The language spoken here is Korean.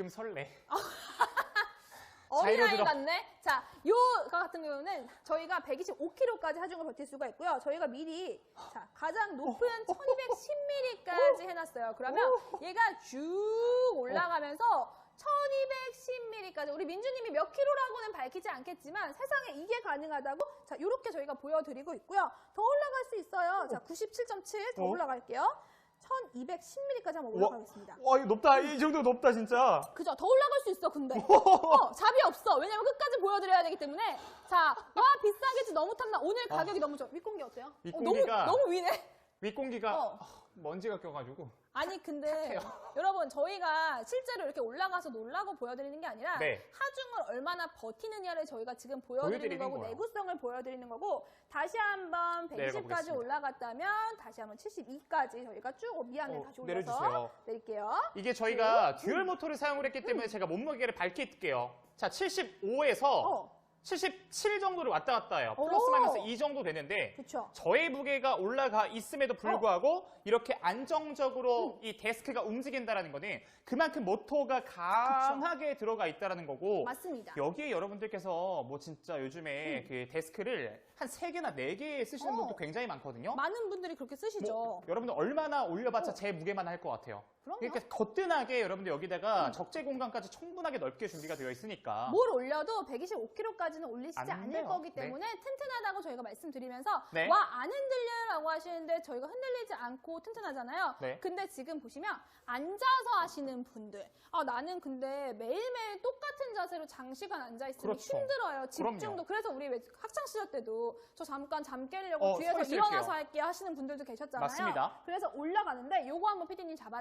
조금 설레. 어린아이 같네. 자, 요 같은 경우는 저희가 125kg까지 하중을 버틸 수가 있고요. 저희가 미리 자 가장 높은 1210mm까지 해놨어요. 그러면 얘가 쭉 올라가면서 1210mm까지 우리 민주님이 몇 킬로라고는 밝히지 않겠지만 세상에 이게 가능하다고 자 이렇게 저희가 보여드리고 있고요. 더 올라갈 수 있어요. 자 97.7더 어? 올라갈게요. 1210mm까지 한번 올라가겠습니다. 와, 이거 높다. 이 정도 높다, 진짜. 그죠? 더 올라갈 수 있어, 근데. 어, 잡이 없어. 왜냐면 끝까지 보여드려야 되기 때문에. 자, 와, 비싸겠지. 너무 탔나? 오늘 가격이 너무 좋아. 윗공기 어때요? 어, 윗공기가- 너무, 너무 위네. 윗공기가 어. 아, 먼지가 껴가지고. 아니, 근데 여러분, 저희가 실제로 이렇게 올라가서 놀라고 보여드리는 게 아니라 네. 하중을 얼마나 버티느냐를 저희가 지금 보여드리는 보여드리는 거고 거예요. 내구성을 보여드리는 거고 다시 한번 120까지 내려가보겠습니다. 올라갔다면 다시 한번 72까지 저희가 쭉 어, 미안해 어, 다시 올려서 내려주세요. 내릴게요. 이게 저희가 듀얼 모터를 사용을 했기 때문에 제가 몸무게를 밝힐게요. 자, 75에서 어. 77 정도를 왔다 갔다 해요. 오. 플러스 마이너스 이 정도 되는데 그쵸. 저의 무게가 올라가 있음에도 불구하고 이렇게 안정적으로 이 데스크가 움직인다라는 거는 그만큼 모터가 강하게 들어가 있다라는 거고 맞습니다. 여기에 여러분들께서 뭐 진짜 요즘에 그 데스크를 한 3개나 4개 쓰시는 어. 분도 굉장히 많거든요. 많은 분들이 그렇게 쓰시죠. 뭐, 여러분들 얼마나 올려봤자 제 무게만 할 것 같아요. 어. 그럼요. 그러니까 거뜬하게 여러분들 여기다가 적재 공간까지 충분하게 넓게 준비가 되어 있으니까 뭘 올려도 125kg까지 는 올리시지 안 않을 돼요. 거기 네. 때문에 튼튼하다고 저희가 말씀드리면서 네. 와안 흔들려라고 하시는데 저희가 흔들리지 않고 튼튼하잖아요. 네. 근데 지금 보시면 앉아서 하시는 분들 아 나는 근데 매일매일 똑같은 자세로 장시간 앉아 있으면 그렇죠. 힘들어요. 집중도 그럼요. 그래서 우리 왜 학창 시절 때도 저 잠깐 잠 깨려고 어, 뒤에서. 일어나서 할게 하시는 분들도 계셨잖아요. 맞습니다. 그래서 올라가는데 요거 한번 피디님 잡아주세요.